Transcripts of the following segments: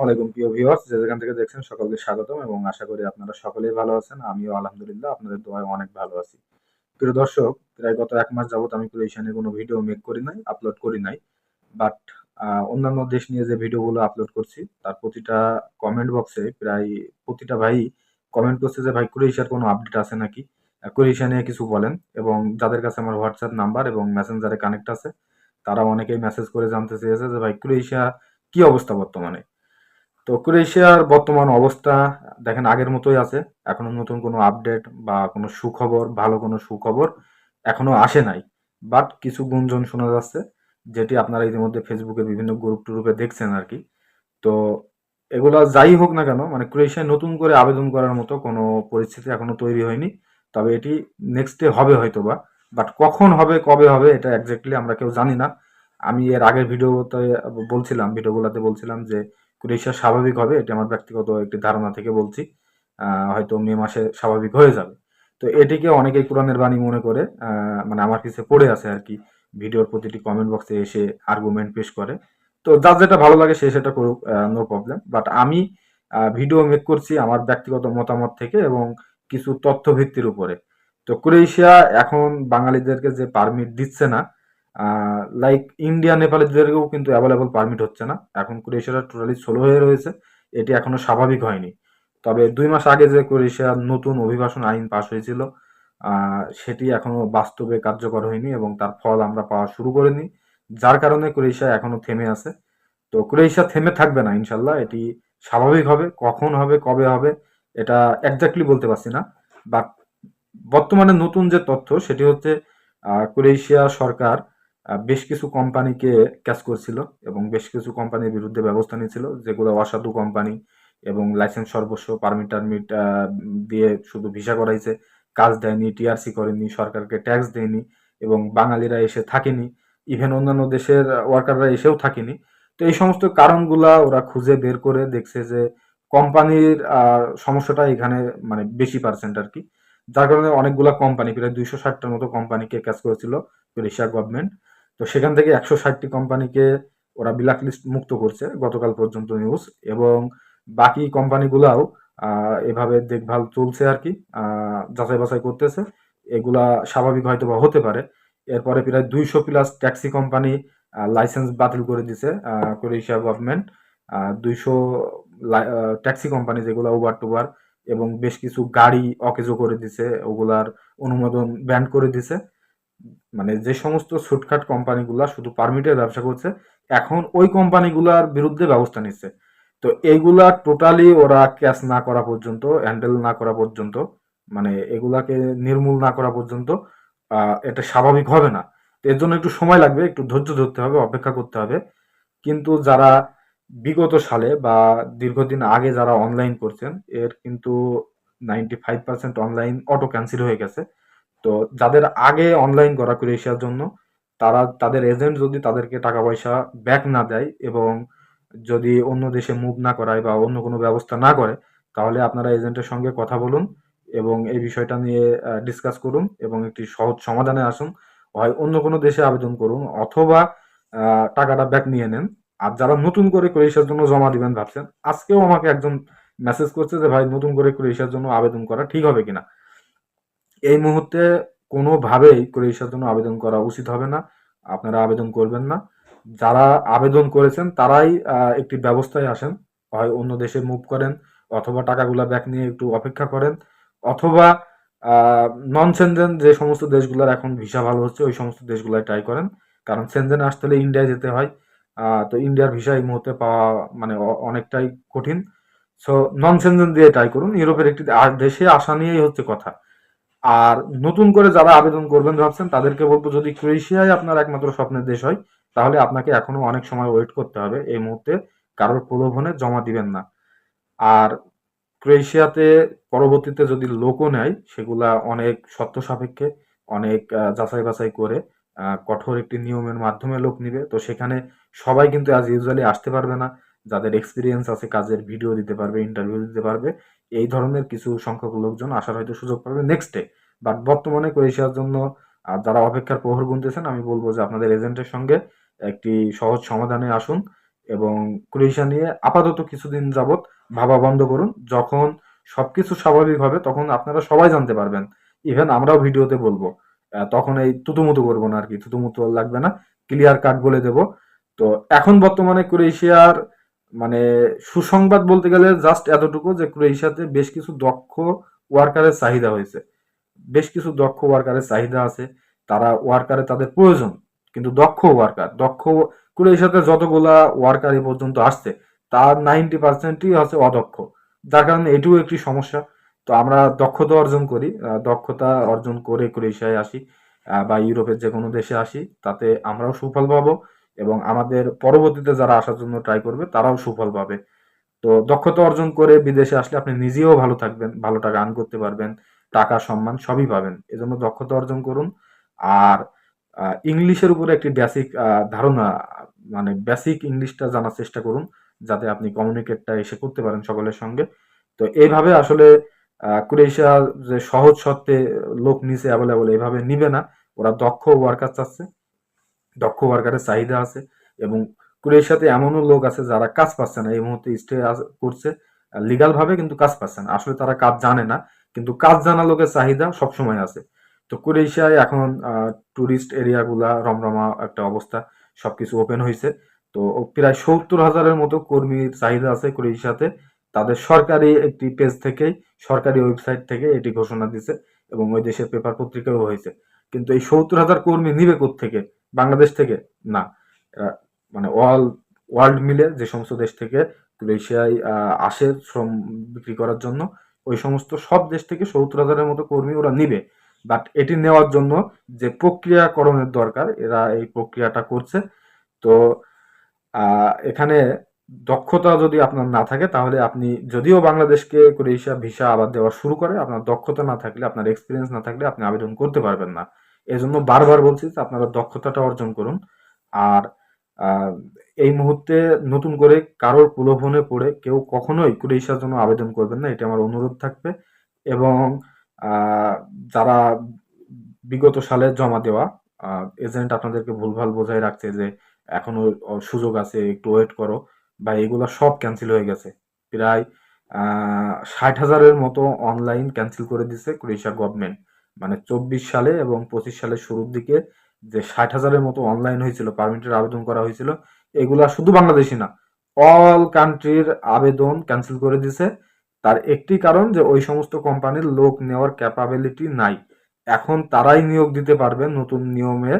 ওয়ালাইকুম প্রিয় ভিউয়ার্স যেখান থেকে দেখছেন সকলকে স্বাগতম এবং আশা করি আপনারা সকলেই ভালো আছেন। আমিও আলহামদুলিল্লাহ আপনাদের দোয়ায় অনেক ভালো আছি। প্রিয় দর্শক, প্রায় গত এক মাস যাবত আমি ক্রোয়েশিয়ানে কোনো ভিডিও মেক করি নাই আপলোড করি নাই। বাট অন্যান্য দেশ নিয়ে যে ভিডিওগুলো আপলোড করছি, তার প্রতিটা কমেন্ট বক্সে প্রায় প্রতিটা ভাই কমেন্ট করছে যে, ভাই, ক্রোয়েশিয়ার কোনো আপডেট আছে নাকি? ক্রোয়েশিয়া নিয়ে কিছু বলেন এবং যাদের কাছে আমার হোয়াটসঅ্যাপ নাম্বার এবং মেসেঞ্জারে কানেক্ট আছে, তারা অনেকেই মেসেজ করে জানতে চেয়েছে যে, ভাই, ক্রোয়েশিয়া কি অবস্থা বর্তমানে? তো ক্রোয়েশিয়ার বর্তমান অবস্থা দেখেন আগের মতোই আছে। এখনও নতুন কোনো আপডেট বা কোনো সুখবর, ভালো কোনো সুখবর এখনও আসে নাই। বাট কিছু গুঞ্জন শোনা যাচ্ছে, যেটি আপনারা ইতিমধ্যে ফেসবুকের বিভিন্ন গ্রুপ টুরুপে দেখছেন আর কি। তো এগুলা যাই হোক না কেন মানে ক্রোয়েশিয়ায় নতুন করে আবেদন করার মতো কোনো পরিস্থিতি এখনও তৈরি হয়নি। তবে এটি নেক্সট হবে হয়তো বা বাট কখন হবে, কবে হবে, এটা একজাক্টলি আমরা কেউ জানি না। আমি এর আগের ভিডিওতে বলছিলাম, ভিডিওগুলোতে বলছিলাম যে ক্রোয়েশিয়া স্বাভাবিক হবে, এটি আমার ব্যক্তিগত একটি ধারণা থেকে বলছি। হয়তো মে মাসে স্বাভাবিক হয়ে যাবে। তো এটিকে অনেকেই কোরআনের বাণী মনে করে মানে আমার পিছিয়ে পড়ে আছে আর কি, ভিডিওর প্রতিটি কমেন্ট বক্সে এসে আর্গুমেন্ট পেশ করে। তো যার যেটা ভালো লাগে সে সেটা করুক নো প্রবলেম বাট আমি ভিডিও মেক করছি আমার ব্যক্তিগত মতামত থেকে এবং কিছু তথ্য ভিত্তির উপরে। তো ক্রোয়েশিয়া এখন বাঙালিদেরকে যে পারমিট দিচ্ছে না লাইক ইন্ডিয়া নেপালিদেরকেও কিন্তু অ্যাভেলেবল পারমিট হচ্ছে না। এখন ক্রোয়েশিয়াটা টোটালি সোলো হয়ে রয়েছে। এটি এখনও স্বাভাবিক হয়নি। তবে দুই মাস আগে যে ক্রোয়েশিয়ার নতুন অভিবাসন আইন পাশ হয়েছিল সেটি এখনও বাস্তবে কার্যকর হয়নি এবং তার ফল আমরা পাওয়া শুরু করিনি, যার কারণে ক্রোয়েশিয়া এখনও থেমে আছে। তো ক্রোয়েশিয়া থেমে থাকবে না, ইনশাল্লাহ। এটি স্বাভাবিক হবে, কখন হবে, কবে হবে, এটা একজাক্টলি বলতে পারছি না। বাট বর্তমানে নতুন যে তথ্য, সেটি হচ্ছে ক্রোয়েশিয়া সরকার বেশ কিছু কোম্পানিকে ক্যাচ করছিল এবং বেশ কিছু কোম্পানির বিরুদ্ধে ব্যবস্থা নিয়েছিল, যেগুলো অসাধু কোম্পানি এবং লাইসেন্স সর্বস্ব, পারমিট টারমিট দিয়ে শুধু ভিসা করাইছে, কাজ দেয়নি, টিআরসি করেনি, সরকারকে ট্যাক্স দেয়নি এবং বাঙালিরা এসে থাকেনি, ইভেন অন্যান্য দেশের ওয়ার্কাররা এসেও থাকেনি। তো এই সমস্ত কারণগুলা ওরা খুঁজে বের করে দেখছে যে কোম্পানির সমস্যাটা এখানে মানে বেশি পার্সেন্ট আর কি। যার কারণে অনেকগুলো কোম্পানি, প্রায় দুইশো ষাটটার মতো কোম্পানিকে ক্যাচ করেছিল ক্রোয়েশিয়া গভর্নমেন্ট তো সেখান থেকে একশো ষাটটি কোম্পানিকে ওরা ব্ল্যাক লিস্ট মুক্ত করছে গতকাল পর্যন্ত নিউজ এবং বাকি কোম্পানিগুলাও এভাবে দেখভাল চলছে আর কি যাচাই বাছাই করতেছে। এগুলা স্বাভাবিক হয়তো বা হতে পারে। এরপরে প্রায় দুইশো প্লাস ট্যাক্সি কোম্পানি লাইসেন্স বাতিল করে দিছে ক্রোয়েশিয়া গভর্নমেন্ট দুইশো ট্যাক্সি কোম্পানি যেগুলো উবার টুবার এবং বেশ কিছু গাড়ি অকেজো করে দিছে, ওগুলার অনুমোদন ব্যান্ড করে দিছে। মানে যে সমস্ত ছুটখাট কোম্পানিগুলা শুধু পারমিটের ব্যবসা করছে, এখন ওই কোম্পানিগুলোর বিরুদ্ধে ব্যবস্থা নিচ্ছে। তো এইগুলা টোটালি ওরা ক্যাশ না করা পর্যন্ত হ্যান্ডেল না করা পর্যন্ত মানে এগুলাকে নির্মূল না করা পর্যন্ত এটা স্বাভাবিক হবে না। এর জন্য একটু সময় লাগবে, একটু ধৈর্য ধরতে হবে, অপেক্ষা করতে হবে। কিন্তু যারা বিগত সালে বা দীর্ঘদিন আগে যারা অনলাইন করছেন, এর কিন্তু ninety five percent online auto cancel হয়ে গেছে। তো যাদের আগে অনলাইন করা ক্রোয়েশিয়ার জন্য, তারা, তাদের এজেন্ট যদি তাদেরকে টাকা পয়সা ব্যাক না দেয় এবং যদি অন্য দেশে মুভ না করায় বা অন্য কোনো ব্যবস্থা না করে, তাহলে আপনারা এজেন্টের সঙ্গে কথা বলুন এবং এই বিষয়টা নিয়ে ডিসকাস করুন এবং একটি সহজ সমাধানে আসুন। হয় অন্য কোনো দেশে আবেদন করুন অথবা টাকাটা ব্যাক নিয়ে নেন। আর যারা নতুন করে ক্রোয়েশিয়ার জন্য জমা দিবেন ভাবছেন, আজকেও আমাকে একজন মেসেজ করছে যে, ভাই, নতুন করে ক্রোয়েশিয়ার জন্য আবেদন করা ঠিক হবে কিনা? এই মুহূর্তে কোনোভাবেই ক্রোয়েশিয়ার জন্য আবেদন করা উচিত হবে না। আপনারা আবেদন করবেন না। যারা আবেদন করেছেন, তারাই একটি ব্যবস্থায় আসেন। হয় অন্য দেশে মুভ করেন অথবা টাকাগুলা ব্যাক নিয়ে একটু অপেক্ষা করেন অথবা নন সেনজেন যে সমস্ত দেশগুলোর এখন ভিসা ভালো হচ্ছে, ওই সমস্ত দেশগুলোয় ট্রাই করেন। কারণ সেনজেন আসতে হলে ইন্ডিয়ায় যেতে হয়। তো ইন্ডিয়ার ভিসা এই মুহূর্তে পাওয়া মানে অনেকটাই কঠিন। সো নন সেনজেন দিয়ে ট্রাই করুন। ইউরোপের একটি দেশে আসা নিয়েই হচ্ছে কথা। আর নতুন করে যারা আবেদন করবেন ভাবছেন, তাদেরকে বলব যদি ক্রোয়েশিয়ায় আপনার একমাত্র স্বপ্নের দেশ হয়, তাহলে আপনাকে এখনও অনেক সময় ওয়েট করতে হবে। এই মুহূর্তে কারোর প্রলোভনে জমা দিবেন না। আর ক্রোয়েশিয়াতে পরবর্তীতে যদি লোকও নেয়, সেগুলা অনেক সত্য সাপেক্ষে, অনেক যাচাই বাছাই করে কঠোর একটি নিয়মের মাধ্যমে লোক নিবে। তো সেখানে সবাই কিন্তু আজ ইউজুয়ালি আসতে পারবে না। যাদের এক্সপিরিয়েন্স আছে, কাজের ভিডিও দিতে পারবে ইন্টারভিউ দিতে পারবে। এই ধরনের কিছু সংখ্যক লোকজন আসার হয়তো সুযোগ পাবে নেক্সট ডে বাট বর্তমানে ক্রোয়েশিয়ার জন্য যারা অপেক্ষার প্রহর গুনতেছেন, আমি বলব যে আপনাদের এজেন্টের সঙ্গে একটি সহজ সমাধানে আসুন এবং ক্রোয়েশিয়া নিয়ে আপাতত কিছুদিন যাবৎ ভাবা বন্ধ করুন। যখন সবকিছু স্বাভাবিক হবে, তখন আপনারা সবাই জানতে পারবেন। ইভেন আমরাও ভিডিওতে বলব তখন এই তুতুমুতু করব না আর কি তুতুমুতু লাগবে না। ক্লিয়ার কাট বলে দেব। তো এখন বর্তমানে ক্রোয়েশিয়ার মানে সুসংবাদ বলতে গেলে জাস্ট এতটুকু যে ক্রোয়েশিয়াতে বেশ কিছু দক্ষ ওয়ার্কারের চাহিদা হয়েছে। বেশ কিছু দক্ষ ওয়ার্কারের চাহিদা আছে, তারা ওয়ার্কারে তাদের প্রয়োজন, কিন্তু দক্ষ ওয়ার্কার দক্ষ ক্রোয়েশিয়াতে যতগুলা ওয়ার্কার এ পর্যন্ত আসছে, তার নাইনটি পার্সেন্টই হচ্ছে অদক্ষ। যার কারণে এটিও একটি সমস্যা। তো আমরা দক্ষতা অর্জন করি দক্ষতা অর্জন করে ক্রোয়েশিয়ায় আসি বা ইউরোপের যে কোনো দেশে আসি, তাতে আমরাও সুফল পাবো। এবং আমাদের পরবর্তীতে যারা আসার জন্য ট্রাই করবে, তারাও সুফল পাবে। তো দক্ষতা অর্জন করে বিদেশে আসলে আপনি নিজেও ভালো থাকবেন, ভালো টাকা আর্ন করতে পারবেন, টাকা, সম্মান সবই পাবেন। এজন্য দক্ষতা অর্জন করুন। আর ইংলিশের উপরে একটি বেসিক ধারণা মানে বেসিক ইংলিশটা জানার চেষ্টা করুন, যাতে আপনি কমিউনিকেটটা এসে করতে পারেন সকলের সঙ্গে। তো এইভাবে আসলে ক্রোয়েশিয়া যে সহজ সত্ত্বে লোক নিচে অ্যাভেলেবল এইভাবে নিবে না। ওরা দক্ষ ওয়ার্কার চাচ্ছে দক্ষ ওয়ার্কারের চাহিদা আছে এবং ক্রোয়েশিয়াতে এমনও লোক আছে যারা কাজ পাচ্ছে না, এই মুহূর্তে স্টে করছে। লিগাল ভাবে কিন্তু কাজ পাচ্ছে না। আসলে তারা কাজ জানে না, কিন্তু কাজ জানা লোকের চাহিদা সবসময় আছে। তো ক্রোয়েশিয়ায় এখন টুরিস্ট এরিয়াগুলা রমরমা একটা অবস্থা, সবকিছু ওপেন হয়েছে তো প্রায় সত্তর হাজারের মতো কর্মীর চাহিদা আছে ক্রোয়েশিয়াতে তাদের সরকারি একটি পেজ থেকেই, সরকারি ওয়েবসাইট থেকে এটি ঘোষণা দিছে এবং ওই দেশের পেপার পত্রিকাও হয়েছে কিন্তু এই সত্তর হাজার কর্মী নিবে থেকে বাংলাদেশ থেকে, না মানে অল ওয়ার্ল্ড মিলে যে সমস্ত দেশ থেকে ক্রোয়েশিয়ায় আসে শ্রম বিক্রি করার জন্য, ওই সমস্ত সব দেশ থেকে সত্তর হাজারের মতো কর্মী ওরা নিবে। বাট এটি নেওয়ার জন্য যে প্রক্রিয়াকরণের দরকার, এরা এই প্রক্রিয়াটা করছে। তো এখানে দক্ষতা যদি আপনার না থাকে, তাহলে আপনি যদিও বাংলাদেশকে ক্রোয়েশিয়া ভিসা আবার দেওয়া শুরু করে, আপনার দক্ষতা না থাকলে, আপনার এক্সপিরিয়েন্স না থাকলে আপনি আবেদন করতে পারবেন না। এজন্য বারবার বলছি যে আপনারা দক্ষতাটা অর্জন করুন। আর এই মুহূর্তে নতুন করে কারোর প্রলোভনে পড়ে কেউ কখনোই ক্রোয়েশিয়ার জন্য আবেদন করবেন না, এটা আমার অনুরোধ থাকবে। এবং যারা বিগত সালে জমা দেওয়া এজেন্ট আপনাদেরকে ভুলভাল বোঝাই রাখছে যে এখনও সুযোগ আছে, একটু ওয়েট করো বা এগুলা সব ক্যান্সেল হয়ে গেছে। প্রায় ষাট হাজারের মতো অনলাইন ক্যান্সেল করে দিছে ক্রোয়েশিয়া গভর্নমেন্ট। মানে চব্বিশ সালে এবং পঁচিশ সালের শুরুর দিকে যে ষাট হাজারের মতো অনলাইন হয়েছিল পারমিটের আবেদন করা হয়েছিল, এগুলা শুধু বাংলাদেশি না অল কান্ট্রির আবেদন ক্যান্সেল করে দিছে তার একটি কারণ যে ওই সমস্ত কোম্পানির লোক নেওয়ার ক্যাপাবিলিটি নাই। এখন তারাই নিয়োগ দিতে পারবে নতুন নিয়মে।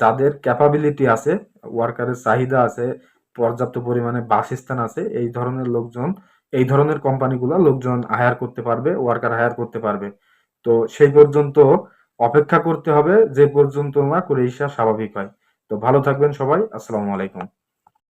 যাদের ক্যাপাবিলিটি আছে ওয়ার্কারের চাহিদা আছে, পর্যাপ্ত পরিমাণে বাসস্থান আছে, এই ধরনের লোকজন, এই ধরনের কোম্পানিগুলো লোকজন হায়ার করতে পারবে ওয়ার্কার হায়ার করতে পারবে। তো সেই পর্যন্ত অপেক্ষা করতে হবে, যে পর্যন্ত না ক্রোয়েশিয়া স্বাভাবিক হয়। তো ভালো থাকবেন সবাই, আসসালামু আলাইকুম।